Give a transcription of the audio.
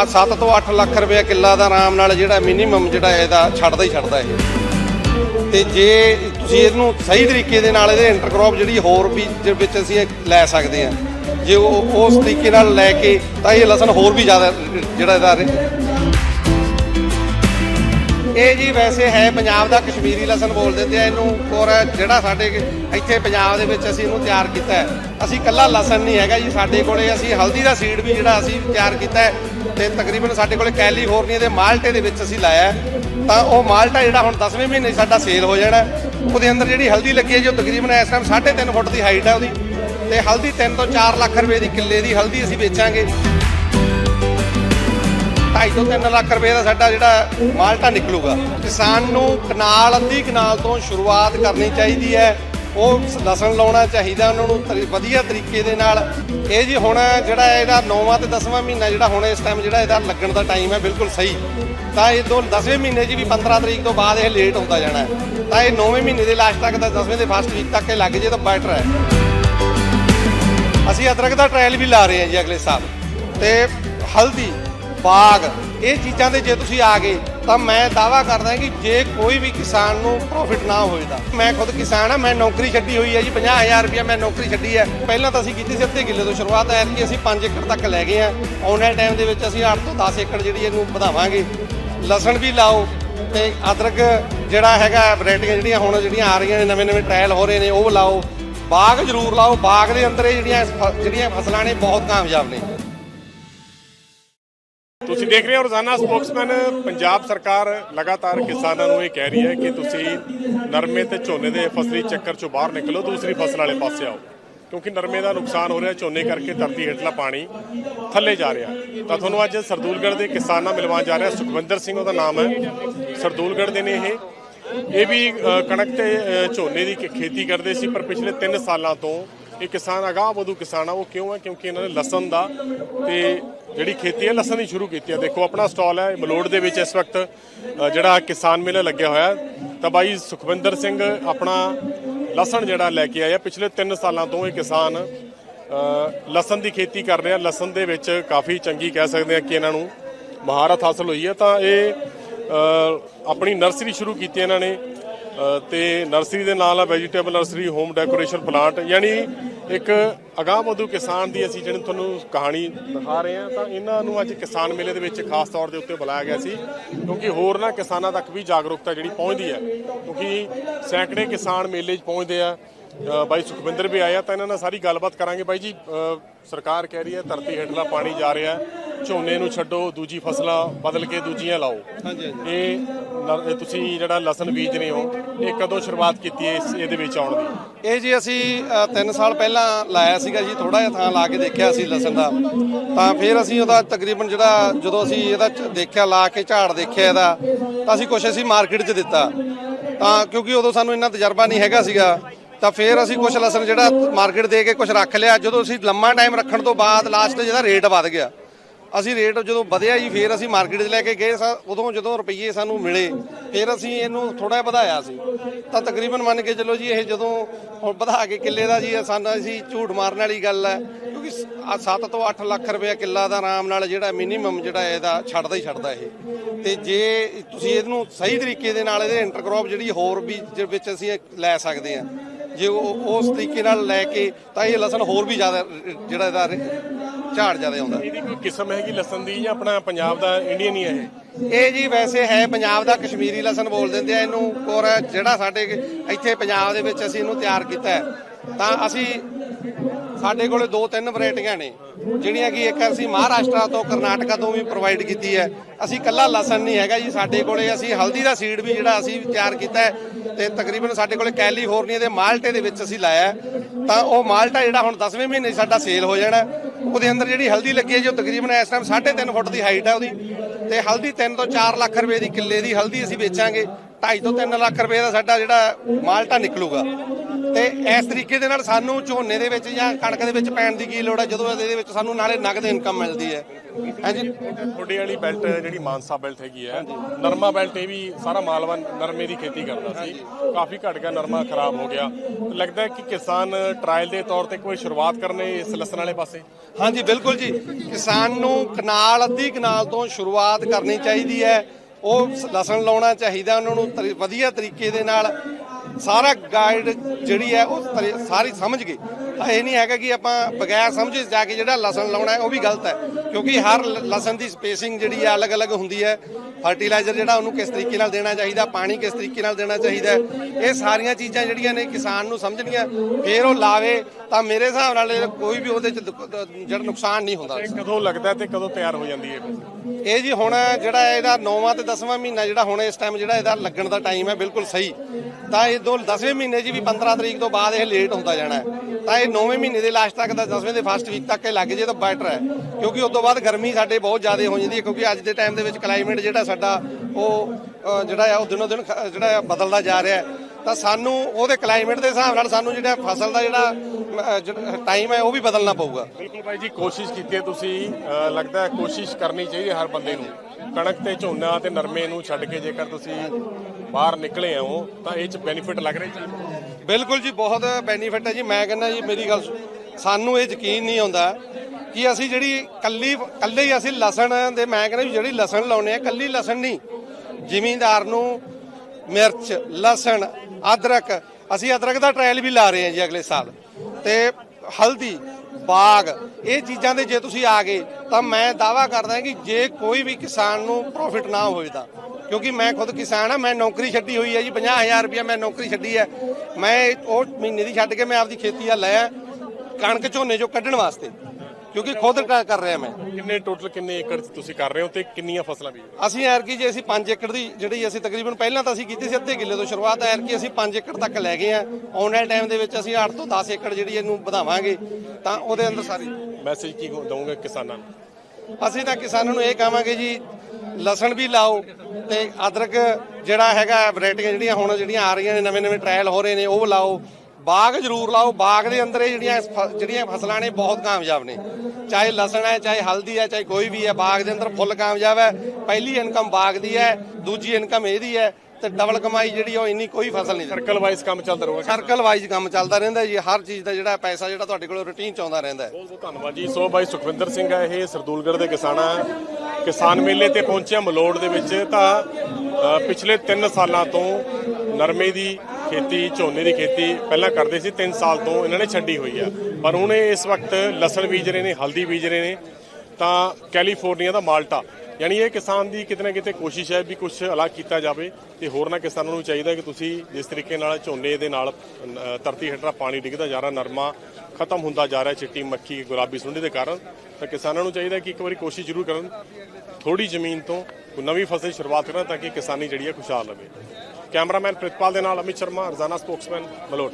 ਆ 7 ਤੋਂ 8 ਲੱਖ ਰੁਪਏ ਕਿੱਲਾ ਦਾ ਆਰਾਮ ਨਾਲ ਜਿਹੜਾ ਮਿਨੀਮਮ ਜਿਹੜਾ ਇਹਦਾ ਛੱਡਦਾ ਹੀ ਛੱਡਦਾ ਇਹ। ਤੇ ਜੇ ਤੁਸੀਂ ਇਹਨੂੰ ਸਹੀ ਤਰੀਕੇ ਦੇ ਨਾਲ ਇਹਦੇ ਇੰਟਰਕ੍ਰੌਪ ਜਿਹੜੀ ਹੋਰ ਵੀ ਦੇ ਵਿੱਚ ਅਸੀਂ ਇਹ ਲੈ ਸਕਦੇ ਹਾਂ, ਜੇ ਉਹ ਉਸ ਤਰੀਕੇ ਨਾਲ ਲੈ ਕੇ ਤਾਂ ਇਹ ਲਸਣ ਹੋਰ ਵੀ ਜ਼ਿਆਦਾ ਜਿਹੜਾ ਇਹਦਾ ਇਹ ਜੀ ਵੈਸੇ ਹੈ ਪੰਜਾਬ ਦਾ ਕਸ਼ਮੀਰੀ ਲਸਣ ਬੋਲ ਦਿੰਦੇ ਆ, ਇਹਨੂੰ ਔਰ ਜਿਹੜਾ ਸਾਡੇ ਇੱਥੇ ਪੰਜਾਬ ਦੇ ਵਿੱਚ ਅਸੀਂ ਇਹਨੂੰ ਤਿਆਰ ਕੀਤਾ ਹੈ। ਅਸੀਂ ਕੱਲਾ ਲਸਣ ਨਹੀਂ ਹੈਗਾ ਜੀ, ਸਾਡੇ ਕੋਲੇ ਅਸੀਂ ਹਲਦੀ ਦਾ ਸੀਡ ਵੀ ਜਿਹੜਾ ਅਸੀਂ ਤਿਆਰ ਕੀਤਾ ਹੈ ਤੇ ਤਕਰੀਬਨ ਸਾਡੇ ਕੋਲੇ ਕੈਲੀਫੋਰਨੀਆ ਦੇ ਮਾਲਟੇ ਦੇ ਵਿੱਚ ਅਸੀਂ ਲਾਇਆ ਤਾਂ ਉਹ ਮਾਲਟਾ ਜਿਹੜਾ ਹੁਣ 10ਵੇਂ ਮਹੀਨੇ ਸਾਡਾ ਸੇਲ ਹੋ ਜਾਣਾ ਉਹਦੇ ਅੰਦਰ ਜਿਹੜੀ ਹਲਦੀ ਲੱਗੀ ਹੈ ਜੋ ਤਕਰੀਬਨ ਇਸ ਟਾਈਮ 3.5 ਫੁੱਟ ਦੀ ਹਾਈਟ ਹੈ ਉਹਦੀ। ਤੇ ਹਲਦੀ 3 ਤੋਂ 4 ਲੱਖ ਰੁਪਏ ਦੀ ਕਿੱਲੇ ਦੀ ਹਲਦੀ ਅਸੀਂ ਵੇਚਾਂਗੇ। 2.5 ਤੋਂ 3 ਲੱਖ ਰੁਪਏ ਦਾ ਸਾਡਾ ਜਿਹੜਾ ਮਾਲਟਾ ਨਿਕਲੂਗਾ। ਕਿਸਾਨ ਨੂੰ ਕਨਾਲ, ਅੱਧੀ ਕਨਾਲ ਤੋਂ ਸ਼ੁਰੂਆਤ ਕਰਨੀ ਚਾਹੀਦੀ ਹੈ। ਉਹ ਲਸਣ ਲਾਉਣਾ ਚਾਹੀਦਾ ਉਹਨਾਂ ਨੂੰ ਵਧੀਆ ਤਰੀਕੇ ਦੇ ਨਾਲ। ਇਹ ਜੀ ਹੁਣ ਜਿਹੜਾ ਇਹਦਾ 9ਵਾਂ ਤੇ 10ਵਾਂ ਮਹੀਨਾ ਜਿਹੜਾ ਹੁਣ ਇਸ ਟਾਈਮ ਜਿਹੜਾ ਇਹਦਾ ਲੱਗਣ ਦਾ ਟਾਈਮ ਹੈ, ਬਿਲਕੁਲ ਸਹੀ। ਤਾਂ ਇਹ ਦੋ 10ਵੇਂ ਮਹੀਨੇ 'ਚ ਵੀ 15 ਤਰੀਕ ਤੋਂ ਬਾਅਦ ਇਹ ਲੇਟ ਹੁੰਦਾ ਜਾਣਾ ਤਾਂ ਇਹ 9ਵੇਂ ਮਹੀਨੇ ਦੇ ਲਾਸਟ ਤੱਕ ਤਾਂ 10ਵੇਂ ਦੇ ਫਸਟ ਵੀਕ ਤੱਕ ਇਹ ਲੱਗ ਜੇ ਤਾਂ ਬੈਟਰ ਹੈ। ਅਸੀਂ ਅਦਰਕ ਦਾ ਟ੍ਰਾਇਲ ਵੀ ਲਾ ਰਹੇ ਹਾਂ ਜੀ ਅਗਲੇ ਸਾਲ। ਤੇ ਹਲਦੀ ਬਾਗ। ਇਹ ਚੀਜ਼ਾਂ ਦੇ ਜੇ ਤੁਸੀਂ ਆ ਗਏ, ਤਾਂ ਮੈਂ ਦਾਵਾ ਕਰਦਾ ਕਿ ਜੇ ਕੋਈ ਵੀ ਕਿਸਾਨ ਨੂੰ ਪ੍ਰੋਫਿਟ ਨਾ ਹੋਏਦਾ ਮੈਂ ਖੁਦ ਕਿਸਾਨ ਆ, ਮੈਂ ਨੌਕਰੀ ਛੱਡੀ ਹੋਈ ਹੈ ਜੀ 50000 ਰੁਪਇਆ ਮੈਂ ਨੌਕਰੀ ਛੱਡੀ ਹੈ ਪਹਿਲਾਂ ਤਾਂ ਅਸੀਂ ਕੀਤੀ ਸੀ ਅੱਧੇ ਕਿੱਲੇ ਤੋਂ ਸ਼ੁਰੂਆਤ ਐ ਕਿ ਅਸੀਂ 5 ਏਕੜ ਤੱਕ ਲੈ ਗਏ ਆ। ਆਉਣ ਵਾਲੇ ਟਾਈਮ ਦੇ ਵਿੱਚ ਅਸੀਂ 8 ਤੋਂ 10 ਏਕੜ ਜਿਹੜੀ ਇਹਨੂੰ ਵਧਾਵਾਂਗੇ। ਲਸਣ ਵੀ ਲਾਓ ਤੇ ਅਦਰਕ ਜਿਹੜਾ ਹੈਗਾ, ਵੈਰਾਈਟੀਆਂ ਜਿਹੜੀਆਂ ਹੁਣ ਜਿਹੜੀਆਂ ਆ ਰਹੀਆਂ ਨੇ, ਨਵੇਂ ਨਵੇਂ ਟ੍ਰਾਇਲ ਹੋ ਰਹੇ ਨੇ, ਉਹ ਲਾਓ। ਬਾਗ ਜ਼ਰੂਰ ਲਾਓ। ਬਾਗ ਦੇ ਅੰਦਰ ਇਹ ਜਿਹੜੀਆਂ ਫ- ਜਿਹੜੀਆਂ ਫਸਲਾਂ ਨੇ, ਬਹੁਤ ਕਾਮਯਾਬ ਨੇ। ਤੁਸੀਂ ਦੇਖ ਰਹੇ ਹੋ ਰੋਜ਼ਾਨਾ ਸਪੋਕਸਮੈਨ, ਪੰਜਾਬ ਸਰਕਾਰ ਲਗਾਤਾਰ ਕਿਸਾਨਾਂ ਨੂੰ ਇਹ ਕਹਿ ਰਹੀ ਹੈ ਕਿ ਤੁਸੀਂ ਨਰਮੇ ਤੇ ਝੋਨੇ ਦੇ ਫਸਲੀ ਚੱਕਰ ਚੋਂ ਬਾਹਰ ਨਿਕਲੋ, ਦੂਸਰੀ ਫਸਲ ਵਾਲੇ ਪਾਸੇ ਆਓ। ਕਿਉਂਕਿ ਨਰਮੇ ਦਾ ਨੁਕਸਾਨ ਹੋ ਰਿਹਾ, ਝੋਨੇ ਕਰਕੇ ਧਰਤੀ ਹੇਠਲਾ ਪਾਣੀ ਥੱਲੇ ਜਾ ਰਿਹਾ। ਤਾਂ ਤੁਹਾਨੂੰ ਅੱਜ ਸਰਦੂਲਗੜ੍ਹ ਦੇ ਕਿਸਾਨਾਂ ਮਿਲਵਾਉਣ ਜਾ ਰਿਹਾ ਸੁਖਵਿੰਦਰ ਸਿੰਘ, ਉਹਦਾ ਨਾਮ ਹੈ। ਸਰਦੂਲਗੜ੍ਹ ਦੇ ਨੇ ਇਹ। ਇਹ ਵੀ ਕਣਕ ਤੇ ਝੋਨੇ ਦੀ ਖੇਤੀ ਕਰਦੇ ਸੀ, ਪਰ ਪਿਛਲੇ 3 ਸਾਲਾਂ ਤੋਂ ਇਹ ਕਿਸਾਨ ਅਗਾਹ ਵਧੂ ਕਿਸਾਨ ਆ, ਉਹ ਕਿਉਂ ਹੈ ਕਿਉਂਕਿ ਇਹਨਾਂ ਨੇ ਲਸਣ ਦਾ ਤੇ ਜਿਹੜੀ ਖੇਤੀ ਹੈ ਲਸਣ ਦੀ ਸ਼ੁਰੂ ਕੀਤੀ ਹੈ। ਦੇਖੋ ਆਪਣਾ ਸਟਾਲ ਹੈ ਮਲੋੜ ਦੇ ਵਿੱਚ ਇਸ ਵਕਤ ਜਿਹੜਾ ਕਿਸਾਨ ਮੇਲਾ ਲੱਗਿਆ ਹੋਇਆ ਤਾਂ ਬਾਈ ਸੁਖਵਿੰਦਰ ਸਿੰਘ ਆਪਣਾ ਲਸਣ ਜਿਹੜਾ ਲੈ ਕੇ ਆਇਆ। ਪਿਛਲੇ 3 ਸਾਲਾਂ ਤੋਂ ਇਹ ਕਿਸਾਨ ਲਸਣ ਦੀ ਖੇਤੀ ਕਰ ਰਿਹਾ। ਲਸਣ ਦੇ ਵਿੱਚ ਕਾਫੀ ਚੰਗੀ ਕਹਿ ਸਕਦੇ ਆ ਕਿ ਇਹਨਾਂ ਨੂੰ ਮਹਾਰਤ ਹਾਸਲ ਹੋਈ ਹੈ। ਤਾਂ ਇਹ ਆਪਣੀ ਨਰਸਰੀ ਸ਼ੁਰੂ ਕੀਤੀ ਇਹਨਾਂ ਨੇ। ਅ, ਤੇ ਨਰਸਰੀ ਦੇ ਨਾਲ ਆ vegetable nursery home decoration plant ਯਾਨੀ ਇੱਕ ਅਗਾਂਹ ਵਧੂ ਕਿਸਾਨ ਦੀ ਅਸੀਂ ਜਿਹੜੀ ਤੁਹਾਨੂੰ ਕਹਾਣੀ ਦਿਖਾ ਰਹੇ ਹਾਂ, ਤਾਂ ਇਹਨਾਂ ਨੂੰ ਅੱਜ ਕਿਸਾਨ ਮੇਲੇ ਦੇ ਵਿੱਚ ਖਾਸ ਤੌਰ ਦੇ ਉੱਤੇ ਬੁਲਾਇਆ ਗਿਆ ਸੀ, ਕਿਉਂਕਿ ਹੋਰ ਨਾ ਕਿਸਾਨਾਂ ਤੱਕ ਵੀ ਜਾਗਰੂਕਤਾ ਜਿਹੜੀ ਪਹੁੰਚਦੀ ਹੈ, ਕਿਉਂਕਿ ਸੈਂਕੜੇ ਕਿਸਾਨ ਮੇਲੇ 'ਚ ਪਹੁੰਚਦੇ ਆ ਬਾਈ ਸੁਖਵਿੰਦਰ ਵੀ ਆਇਆ ਤਾਂ ਇਹਨਾਂ ਨਾਲ ਸਾਰੀ ਗੱਲਬਾਤ ਕਰਾਂਗੇ। ਬਾਈ ਜੀ ਸਰਕਾਰ ਕਹਿ ਰਹੀ ਹੈ ਧਰਤੀ ਹੇਠਲਾ ਪਾਣੀ ਜਾ ਰਿਹਾ ਝੋਨੇ ਨੂੰ ਛੱਡੋ ਦੂਜੀ ਫਸਲਾਂ ਬਦਲ ਕੇ ਦੂਜੀਆਂ ਲਾਓ। ਹਾਂਜੀ, ਇਹ ਤੁਸੀਂ ਜਿਹੜਾ ਲਸਣ ਬੀਜ ਰਹੇ ਹੋ ਇਹ ਕਦੋਂ ਸ਼ੁਰੂਆਤ ਕੀਤੀ ਹੈ ਇਸ ਇਹਦੇ ਵਿੱਚ ਆਉਣ ਦੀ? ਇਹ ਜੀ ਅਸੀਂ 3 ਸਾਲ ਪਹਿਲਾਂ ਲਾਇਆ ਸੀਗਾ ਜੀ ਥੋੜਾ ਜਿਹਾ ਥਾਂ ਲਾ ਕੇ ਦੇਖਿਆ ਸੀ ਲਸਣ ਦਾ। ਤਾਂ ਫਿਰ ਅਸੀਂ ਉਹਦਾ ਤਕਰੀਬਨ ਜਿਹੜਾ ਜਦੋਂ ਅਸੀਂ ਇਹਦਾ ਦੇਖਿਆ ਲਾ ਕੇ ਝਾੜ ਦੇਖਿਆ ਇਹਦਾ ਤਾਂ ਅਸੀਂ ਕੁਛ ਅਸੀਂ ਮਾਰਕੀਟ 'ਚ ਦਿੱਤਾ। ਤਾਂ ਕਿਉਂਕਿ ਉਦੋਂ ਸਾਨੂੰ ਇੰਨਾ ਤਜਰਬਾ ਨਹੀਂ ਹੈਗਾ ਸੀਗਾ ਤਾਂ ਫਿਰ ਅਸੀਂ ਕੁਛ ਲਸਣ ਜਿਹੜਾ ਮਾਰਕੀਟ ਦੇ ਕੇ ਕੁਛ ਰੱਖ ਲਿਆ। ਜਦੋਂ ਅਸੀਂ ਲੰਮਾ ਟਾਈਮ ਰੱਖਣ ਤੋਂ ਬਾਅਦ ਲਾਸਟ ਜਿਹਦਾ ਰੇਟ ਵੱਧ ਗਿਆ। ਅਸੀਂ ਰੇਟ ਜਦੋਂ ਵਧਿਆ ਜੀ, ਫਿਰ ਅਸੀਂ ਮਾਰਕੀਟ 'ਚ ਲੈ ਕੇ ਗਏ। ਸਾ ਉਦੋਂ ਜਦੋਂ ਰੁਪਈਏ ਸਾਨੂੰ ਮਿਲੇ, ਫਿਰ ਅਸੀਂ ਇਹਨੂੰ ਥੋੜਾ ਜਿਹਾ ਵਧਾਇਆ ਸੀ। ਤਾਂ ਤਕਰੀਬਨ ਮੰਨ ਕੇ ਚੱਲੋ ਜੀ, ਇਹ ਜਦੋਂ ਹੁਣ ਵਧਾ ਕੇ ਕਿੱਲੇ ਦਾ ਜੀ, ਸਾਨੂੰ ਅਸੀਂ ਝੂਠ ਮਾਰਨ ਵਾਲੀ ਗੱਲ ਹੈ। ਕਿਉਂਕਿ 7 ਤੋਂ 8 ਲੱਖ ਰੁਪਏ ਕਿੱਲਾ ਦਾ ਆਰਾਮ ਨਾਲ ਜਿਹੜਾ ਮਿਨੀਮਮ ਜਿਹੜਾ ਇਹਦਾ ਛੱਡਦਾ ਹੀ ਛੱਡਦਾ ਇਹ। ਤੇ ਜੇ ਤੁਸੀਂ ਇਹਨੂੰ ਸਹੀ ਤਰੀਕੇ ਦੇ ਨਾਲ ਇਹਦੇ ਇੰਟਰਕ੍ਰੌਪ ਜਿਹੜੀ ਹੋਰ ਵੀ ਦੇ ਵਿੱਚ ਅਸੀਂ ਲੈ ਸਕਦੇ ਹਾਂ। ਜੇ ਉਹ ਉਸ ਤਰੀਕੇ ਨਾਲ ਲੈ ਕੇ ਤਾਂ ਇਹ ਲਸਣ ਹੋਰ ਵੀ ਜ਼ਿਆਦਾ ਜਿਹੜਾ ਇਹਦਾ ਝਾੜ ਜ਼ਿਆਦਾ ਆਉਂਦਾ। ਇਹਦੀ ਕੋਈ ਕਿਸਮ ਹੈਗੀ ਲਸਣ ਦੀ ਜਾਂ ਆਪਣਾ ਪੰਜਾਬ ਦਾ ਇੰਡੀਅਨ ਹੀ ਹੈ ਇਹ? ਇਹ ਜੀ ਵੈਸੇ ਹੈ ਪੰਜਾਬ ਦਾ ਕਸ਼ਮੀਰੀ ਲਸਣ ਬੋਲ ਦਿੰਦੇ ਆ ਇਹਨੂੰ ਔਰ ਜਿਹੜਾ ਸਾਡੇ ਇੱਥੇ ਪੰਜਾਬ ਦੇ ਵਿੱਚ ਅਸੀਂ ਇਹਨੂੰ ਤਿਆਰ ਕੀਤਾ ਤਾਂ ਅਸੀਂ ਸਾਡੇ ਕੋਲੇ ਦੋ ਤਿੰਨ ਵੈਰਾਈਟੀਆਂ ਨੇ, ਜਿਹੜੀਆਂ ਕਿ ਇੱਕ ਅਸੀਂ ਮਹਾਰਾਸ਼ਟਰ ਤੋਂ ਕਰਨਾਟਕਾ ਤੋਂ ਵੀ ਪ੍ਰੋਵਾਈਡ ਕੀਤੀ ਹੈ। ਅਸੀਂ ਕੱਲਾ ਲਸਣ ਨਹੀਂ ਹੈਗਾ ਜੀ, ਸਾਡੇ ਕੋਲੇ ਅਸੀਂ ਹਲਦੀ ਦਾ ਸੀਡ ਵੀ ਜਿਹੜਾ ਅਸੀਂ ਤਿਆਰ ਕੀਤਾ ਹੈ ਤੇ ਤਕਰੀਬਨ ਸਾਡੇ ਕੋਲੇ ਕੈਲੀਫੋਰਨੀਆ ਦੇ ਮਾਲਟੇ ਦੇ ਵਿੱਚ ਅਸੀਂ ਲਾਇਆ ਤਾਂ ਉਹ ਮਾਲਟਾ ਜਿਹੜਾ ਹੁਣ 10ਵੇਂ ਮਹੀਨੇ ਸਾਡਾ ਸੇਲ ਹੋ ਜਾਣਾ ਉਹਦੇ ਅੰਦਰ ਜਿਹੜੀ ਹਲਦੀ ਲੱਗੀ ਹੈ ਜੋ ਤਕਰੀਬਨ ਇਸ ਟਾਈਮ 3.5 ਫੁੱਟ ਦੀ ਹਾਈਟ ਹੈ ਉਹਦੀ। ਤੇ ਹਲਦੀ 3 ਤੋਂ 4 ਲੱਖ ਰੁਪਏ ਦੀ ਕਿੱਲੇ ਦੀ ਹਲਦੀ ਅਸੀਂ ਵੇਚਾਂਗੇ। 2.5 ਤੋਂ 3 ਲੱਖ ਰੁਪਏ ਦਾ ਸਾਡਾ ਜਿਹੜਾ ਮਾਲਟਾ ਨਿਕਲੂਗਾ। ਤੇ ਇਸ ਤਰੀਕੇ ਦੇ ਨਾਲ ਸਾਨੂੰ ਝੋਨੇ ਦੇ ਵਿੱਚ ਜਾਂ ਕਣਕ ਦੇ ਵਿੱਚ ਪੈਣ ਦੀ ਕੀ ਲੋੜ ਹੈ? ਜਦੋਂ ਇਹਦੇ ਵਿੱਚ ਸਾਨੂੰ ਨਾਲੇ ਨਗਦ ਇਨਕਮ ਮਿਲਦੀ ਹੈ। ਹਾਂਜੀ ਤੁਹਾਡੀ ਵਾਲੀ ਬੈਲਟ ਜਿਹੜੀ ਮਾਨਸਾ ਬੈਲਟ ਹੈਗੀ ਹੈ ਨਰਮਾ ਬੈਲਟ ਇਹ ਵੀ ਸਾਰਾ ਮਾਲਵਾ ਨਰਮੇ ਦੀ ਖੇਤੀ ਕਰਦਾ ਸੀ। ਕਾਫੀ ਘਟ ਗਿਆ ਨਰਮਾ ਖਰਾਬ ਹੋ ਗਿਆ। ਲੱਗਦਾ ਹੈ ਕਿ ਕਿਸਾਨ ਟ੍ਰਾਇਲ ਦੇ ਤੌਰ ਤੇ ਕੋਈ ਸ਼ੁਰੂਆਤ ਕਰਨੇ ਇਸ ਲਸਣ ਵਾਲੇ ਪਾਸੇ? ਹਾਂਜੀ ਬਿਲਕੁਲ ਜੀ। ਕਿਸਾਨ ਨੂੰ ਕਨਾਲ ਅੱਧੀ ਕਨਾਲ ਤੋਂ ਸ਼ੁਰੂਆਤ ਕਰਨੀ ਚਾਹੀਦੀ ਹੈ। ਉਹ ਲਸਣ ਲਾਉਣਾ ਚਾਹੀਦਾ ਉਹਨਾਂ ਨੂੰ ਵਧੀਆ ਤਰੀਕੇ ਦੇ ਨਾਲ। ਸਾਰਾ ਗਾਈਡ ਜਿਹੜੀ ਹੈ ਉਹ ਸਾਰੀ ਸਮਝ ਗਏ ਇਹ ਨਹੀਂ ਹੈਗਾ ਕਿ ਆਪਾਂ ਬਗੈਰ ਸਮਝੇ ਜਾ ਕੇ ਜਿਹੜਾ ਲਸਣ ਲਾਉਣਾ ਹੈ, ਉਹ ਵੀ ਗਲਤ ਹੈ। ਕਿਉਂਕਿ ਹਰ ਲਸਣ ਦੀ ਸਪੇਸਿੰਗ ਜਿਹੜੀ ਹੈ, ਅਲੱਗ-ਅਲੱਗ ਹੁੰਦੀ ਹੈ। ਫਰਟੀਲਾਈਜ਼ਰ ਜਿਹੜਾ ਉਹਨੂੰ ਕਿਸ ਤਰੀਕੇ ਨਾਲ ਦੇਣਾ ਚਾਹੀਦਾ ਪਾਣੀ ਕਿਸ ਤਰੀਕੇ ਨਾਲ ਦੇਣਾ ਚਾਹੀਦਾ। ਇਹ ਸਾਰੀਆਂ ਚੀਜ਼ਾਂ ਜਿਹੜੀਆਂ ਨੇ ਕਿਸਾਨ ਨੂੰ ਸਮਝਣੀਆਂ ਫਿਰ ਉਹ ਲਾਵੇ ਤਾਂ ਮੇਰੇ ਹਿਸਾਬ ਨਾਲ ਕੋਈ ਵੀ ਉਹਦੇ ਚ ਜਿਹੜਾ ਨੁਕਸਾਨ ਨਹੀਂ ਹੁੰਦਾ। ਕਦੋਂ ਲੱਗਦਾ ਤੇ ਕਦੋਂ ਤਿਆਰ ਹੋ ਜਾਂਦੀ ਹੈ ਇਹ ਜੀ ਹੁਣ ਜਿਹੜਾ ਇਹਦਾ 9ਵਾਂ ਤੇ 10ਵਾਂ ਮਹੀਨਾ ਜਿਹੜਾ ਹੁਣ ਇਸ ਟਾਈਮ ਜਿਹੜਾ ਇਹਦਾ ਲੱਗਣ ਦਾ ਟਾਈਮ ਹੈ ਬਿਲਕੁਲ ਸਹੀ। ਤਾਂ ਇਹ ਦੋ 10ਵੇਂ ਮਹੀਨੇ 'ਚ ਵੀ 15 ਤਰੀਕ ਤੋਂ ਬਾਅਦ ਇਹ ਲੇਟ ਹੁੰਦਾ ਜਾਣਾ ਹੈ। ਤਾਂ ਇਹ 9ਵੇਂ ਮਹੀਨੇ ਦੇ ਲਾਸਟ ਤੱਕ ਦਾ 10ਵੇਂ ਦੇ ਫਸਟ ਵੀਕ ਤੱਕ ਇਹ ਲੱਗ ਜੇ ਤਾਂ ਬੈਟਰ ਹੈ। ਕਿਉਂਕਿ ਉਸ ਤੋਂ ਬਾਅਦ ਗਰਮੀ ਸਾਡੇ ਬਹੁਤ ਜ਼ਿਆਦਾ ਹੋ ਜਾਂਦੀ ਹੈ, ਕਿਉਂਕਿ ਅੱਜ ਦੇ ਟਾਈਮ ਦੇ ਵਿੱਚ ਕਲਾਈਮੇਟ ਜਿਹੜਾ ਸਾਡਾ, ਉਹ ਜਿਹੜਾ ਆ, ਉਹ ਦਿਨੋ ਦਿਨ ਜਿਹੜਾ ਬਦਲਦਾ ਜਾ ਰਿਹਾ ਹੈ। ਤਾਂ ਸਾਨੂੰ ਉਹਦੇ ਕਲਾਈਮੇਟ ਦੇ ਹਿਸਾਬ ਨਾਲ ਸਾਨੂੰ ਜਿਹੜਾ ਫਸਲ ਦਾ ਜਿਹੜਾ ਟਾਈਮ ਹੈ, ਉਹ ਵੀ ਬਦਲਣਾ ਪਊਗਾ। ਬਿਲਕੁਲ ਭਾਈ ਜੀ, ਕੋਸ਼ਿਸ਼ ਕੀਤੀ ਹੈ ਤੁਸੀਂ ਲੱਗਦਾ ਹੈ ਕੋਸ਼ਿਸ਼ ਕਰਨੀ ਚਾਹੀਦੀ ਹੈ ਹਰ ਬੰਦੇ ਨੂੰ। ਕਣਕ ਤੇ ਝੋਨਾ ਤੇ ਨਰਮੇ ਨੂੰ ਛੱਡ ਕੇ ਜੇਕਰ ਤੁਸੀਂ ਬਾਹਰ ਨਿਕਲੇ ਹੋ, ਤਾਂ ਇਹ ਚ ਬੈਨੀਫਿਟ ਲੱਗ ਰਿਹਾ ਜੀ? ਬਿਲਕੁਲ ਜੀ, ਬਹੁਤ ਬੈਨੀਫਿਟ ਹੈ ਜੀ। ਮੈਂ ਕਹਿੰਦਾ ਜੀ, ਮੇਰੀ ਗੱਲ ਸਾਨੂੰ ਇਹ ਯਕੀਨ ਨਹੀਂ ਆਉਂਦਾ ਕਿ ਅਸੀਂ ਜਿਹੜੀ ਕੱਲੀ, ਕੱਲੇ ਹੀ ਅਸੀਂ ਲਸਣ ਦੇ, ਮੈਂ ਕਹਿੰਦਾ ਵੀ ਜਿਹੜੀ ਲਸਣ ਲਾਉਨੇ ਆ, ਕੱਲੀ ਲਸਣ ਨਹੀਂ। ਜ਼ਿਮੀਂਦਾਰ ਨੂੰ ਮਿਰਚ, ਲਸਣ, ਅਦਰਕ, ਅਸੀਂ ਅਦਰਕ ਦਾ ਟ੍ਰਾਇਲ ਵੀ ਲਾ ਰਹੇ ਹਾਂ ਜੀ ਅਗਲੇ ਸਾਲ। ਤੇ ਹਲਦੀ ਬਾਗ। ਇਹ ਚੀਜ਼ਾਂ ਦੇ ਜੇ ਤੁਸੀਂ ਆ ਗਏ, ਤਾਂ ਮੈਂ ਦਾਵਾ ਕਰਦਾ ਕਿ ਜੇ ਕੋਈ ਵੀ ਕਿਸਾਨ ਨੂੰ ਪ੍ਰੋਫਿਟ ਨਾ ਹੋਵੇ ਤਾਂ। ਕਿਉਂਕਿ ਮੈਂ ਖੁਦ ਕਿਸਾਨ ਆ, ਮੈਂ ਨੌਕਰੀ ਛੱਡੀ ਹੋਈ ਹੈ ਜੀ 50000 ਰੁਪਇਆ ਮੈਂ ਨੌਕਰੀ ਛੱਡੀ ਹੈ ਮੈਂ ਉਹ ਮਹੀਨੇ ਦੀ ਛੱਡ ਕੇ ਮੈਂ ਆਪਦੀ ਖੇਤੀ ਆ ਲਿਆ ਕਣਕ ਝੋਨੇ ਚੋਂ ਕੱਢਣ ਵਾਸਤੇ। ਕਿਉਂਕਿ ਖੁਦ ਕ- ਕਰ ਰਿਹਾ ਮੈਂ। ਕਿੰਨੇ ਟੋਟਲ ਕਿੰਨੇ ਏਕੜ 'ਚ ਤੁਸੀਂ ਕਰ ਰਹੇ ਹੋ ਤੇ ਕਿੰਨੀਆਂ ਫਸਲਾਂ ਬੀਜ ਰਹੇ ਹੋ? ਅਸੀਂ ਐਰਕੀ ਜੇ ਅਸੀਂ 5 ਏਕੜ ਦੀ ਜਿਹੜੀ ਅਸੀਂ ਤਕਰੀਬਨ ਪਹਿਲਾਂ ਤਾਂ ਅਸੀਂ ਕੀਤੀ ਸੀ ਅੱਧੇ ਕਿੱਲੇ ਤੋਂ ਸ਼ੁਰੂਆਤ ਐਰਕੀ ਅਸੀਂ 5 ਏਕੜ ਤੱਕ ਲੈ ਗਏ ਆ ਆਉਣ ਵਾਲੇ ਟਾਈਮ ਦੇ ਵਿੱਚ ਅਸੀਂ 8 ਤੋਂ 10 ਏਕੜ ਜਿਹੜੀ ਇਹਨੂੰ ਵਧਾਵਾਂਗੇ ਤਾਂ ਉਹਦੇ ਅੰਦਰ ਸਾਰੀ ਮੈਸੇਜ ਕੀ ਦਵਾਂਗੇ ਕਿਸਾਨਾਂ ਨੂੰ? ਅਸੀਂ ਤਾਂ ਕਿਸਾਨਾਂ ਨੂੰ ਇਹ ਕਹਾਂਗੇ ਜੀ ਲਸਣ ਵੀ ਲਾਓ ਤੇ ਅਦਰਕ ਜਿਹੜਾ ਹੈਗਾ ਵੈਰਾਈਟੀਆਂ ਜਿਹੜੀਆਂ ਹੁਣ ਜਿਹੜੀਆਂ ਆ ਰਹੀਆਂ ਨੇ ਨਵੇਂ ਨਵੇਂ ਟ੍ਰਾਇਲ ਹੋ ਰਹੇ ਨੇ ਉਹ ਲਾਓ। ਬਾਗ ਜ਼ਰੂਰ ਲਾਓ ਬਾਗ ਦੇ ਅੰਦਰ ਇਹ ਜਿਹੜੀਆਂ ਫ- ਜਿਹੜੀਆਂ ਫਸਲਾਂ ਨੇ ਬਹੁਤ ਕਾਮਯਾਬ ਨੇ। ਚਾਹੇ ਲਸਣ ਹੈ ਚਾਹੇ ਹਲਦੀ ਹੈ ਚਾਹੇ ਕੋਈ ਵੀ ਹੈ ਬਾਗ ਦੇ ਅੰਦਰ ਫੁੱਲ ਕਾਮਯਾਬ ਹੈ। ਪਹਿਲੀ ਇਨਕਮ ਬਾਗ ਦੀ ਹੈ ਦੂਜੀ ਇਨਕਮ ਇਹਦੀ ਹੈ ਤੇ ਡਬਲ ਕਮਾਈ ਜਿਹੜੀ ਉਹ ਇੰਨੀ ਕੋਈ ਫਸਲ ਨਹੀਂ। ਸਰਕਲ ਵਾਈਜ਼ ਕੰਮ ਚੱਲਦਾ ਰਹੂਗਾ। ਸਰਕਲ ਵਾਈਜ਼ ਕੰਮ ਚੱਲਦਾ ਰਹਿੰਦਾ ਜੀ ਹਰ ਚੀਜ਼ ਦਾ ਜਿਹੜਾ ਪੈਸਾ ਜਿਹੜਾ ਤੁਹਾਡੇ ਕੋਲ ਰੁਟੀਨ ਚ ਆਉਂਦਾ ਰਹਿੰਦਾ ਹੈ। ਬਹੁਤ ਬਹੁਤ ਧੰਨਵਾਦ ਜੀ। ਸੋ ਬਾਈ ਸੁਖਵਿੰਦਰ ਸਿੰਘ ਹੈ ਇਹ ਸਰਦੂਲਗੜ੍ਹ ਦੇ ਕਿਸਾਨਾਂ ਕਿਸਾਨ ਮੇਲੇ ਤੇ ਪਹੁੰਚਿਆ ਮਲੋੜ ਦੇ ਵਿੱਚ। ਤਾਂ ਅ, ਪਿਛਲੇ 3 ਸਾਲਾਂ ਤੋਂ ਨਰਮੇ ਦੀ ਖੇਤੀ, ਝੋਨੇ ਦੀ ਖੇਤੀ ਪਹਿਲਾਂ ਕਰਦੇ ਸੀ 3 ਸਾਲ ਤੋਂ ਇਹਨਾਂ ਨੇ ਛੱਡੀ ਹੋਈ ਆ। ਪਰ ਹੁਣ ਇਹ ਇਸ ਵਕਤ ਲਸਣ ਬੀਜ ਰਹੇ ਨੇ, ਹਲਦੀ ਬੀਜ ਰਹੇ ਨੇ, ਤਾਂ ਕੈਲੀਫੋਰਨੀਆ ਦਾ ਮਾਲਟਾ। ਯਾਨੀ ਇਹ ਕਿਸਾਨ ਦੀ ਕਿਤੇ ਨਾ ਕਿਤੇ ਕੋਸ਼ਿਸ਼ ਹੈ ਵੀ ਕੁਝ ਅਲੱਗ ਕੀਤਾ ਜਾਵੇ ਤੇ ਹੋਰਨਾਂ ਕਿਸਾਨਾਂ ਨੂੰ ਚਾਹੀਦਾ ਕਿ ਤੁਸੀਂ ਜਿਸ ਤਰੀਕੇ ਨਾਲ ਝੋਨੇ ਦੇ ਨਾਲ ਧਰਤੀ ਹੇਠਾਂ ਪਾਣੀ ਡਿੱਗਦਾ ਜਾ ਰਿਹਾ, ਨਰਮਾ ਖਤਮ ਹੁੰਦਾ ਜਾ ਰਿਹਾ, ਚਿੱਟੀ ਮੱਖੀ ਗੁਲਾਬੀ ਸੁੰਡੀ ਦੇ ਕਾਰਨ, ਤਾਂ ਕਿਸਾਨਾਂ ਨੂੰ ਚਾਹੀਦਾ ਕਿ ਇੱਕ ਵਾਰੀ ਕੋਸ਼ਿਸ਼ ਜ਼ਰੂਰ ਕਰਨ ਥੋੜੀ ਜ਼ਮੀਨ ਤੋਂ ਨਵੀਂ ਫਸਲ ਦੀ ਸ਼ੁਰੂਆਤ ਕਰਨ ਤਾਂ ਕਿ ਕਿਸਾਨੀ ਜਿਹੜੀ ਹੈ ਖੁਸ਼ਹਾਲ ਰਹੇ। ਕੈਮਰਾਮੈਨ ਪ੍ਰਿਤਪਾਲ ਦੇ ਨਾਲ ਅਮਿਤ ਸ਼ਰਮਾ ਰਜ਼ਾਨਾ ਸਪੋਕਸਮੈਨ ਮਲੋਟ